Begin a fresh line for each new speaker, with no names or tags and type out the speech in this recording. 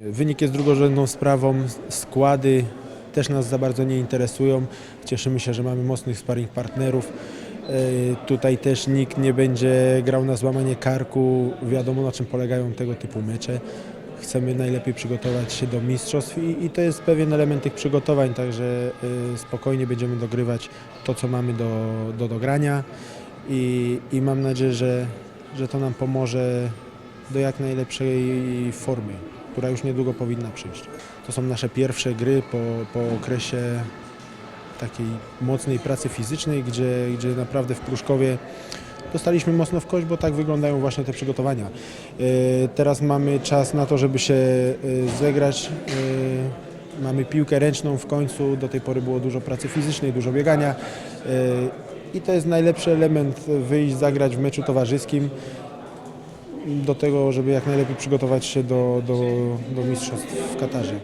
Wynik jest drugorzędną sprawą, składy też nas za bardzo nie interesują. Cieszymy się, że mamy mocnych sparring partnerów. E, Tutaj też nikt nie będzie grał na złamanie karku. Wiadomo na czym polegają tego typu mecze. Chcemy najlepiej przygotować się do mistrzostw i, i to jest pewien element tych przygotowań, także e, spokojnie będziemy dogrywać to, co mamy do, do dogrania i, i mam nadzieję, że, że to nam pomoże do jak najlepszej formy, która już niedługo powinna przyjść. To są nasze pierwsze gry po, po okresie takiej mocnej pracy fizycznej, gdzie, gdzie naprawdę w Pruszkowie dostaliśmy mocno w kość, bo tak wyglądają właśnie te przygotowania. E, Teraz mamy czas na to, żeby się e, zegrać. E, Mamy piłkę ręczną w końcu, do tej pory było dużo pracy fizycznej, dużo biegania. I to jest najlepszy element, wyjść, zagrać w meczu towarzyskim do tego, żeby jak najlepiej przygotować się do, do, do mistrzostw w Katarze.